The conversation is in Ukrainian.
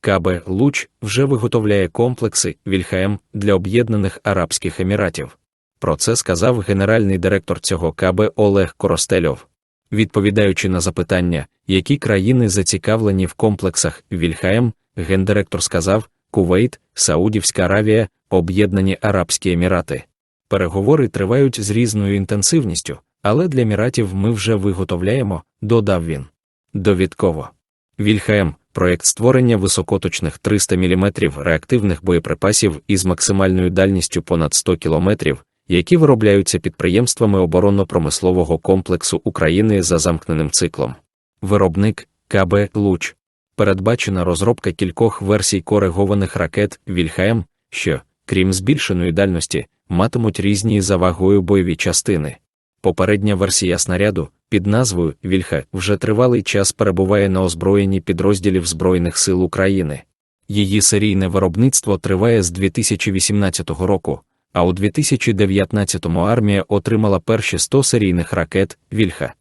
КБ Луч вже виготовляє комплекси Вільхаем для Об'єднаних Арабських Еміратів. Про це сказав генеральний директор цього КБ Олег Коростельов. Відповідаючи на запитання, які країни зацікавлені в комплексах Вільхаем, гендиректор сказав Кувейт, Саудівська Аравія, Об'єднані Арабські Емірати. Переговори тривають з різною інтенсивністю, але для Еміратів ми вже виготовляємо, додав він. Довідково. Вільхаем проєкт створення високоточних 300 мм реактивних боєприпасів із максимальною дальністю понад 100 км, які виробляються підприємствами оборонно-промислового комплексу України за замкненим циклом. Виробник КБ Луч. Передбачена розробка кількох версій коригованих ракет Вільхаем, що, крім збільшеної дальності, матимуть різні за вагою бойові частини. Попередня версія снаряду під назвою Вільха вже тривалий час перебуває на озброєнні підрозділів Збройних сил України. Її серійне виробництво триває з 2018 року, а у 2019-му армія отримала перші 100 серійних ракет Вільха.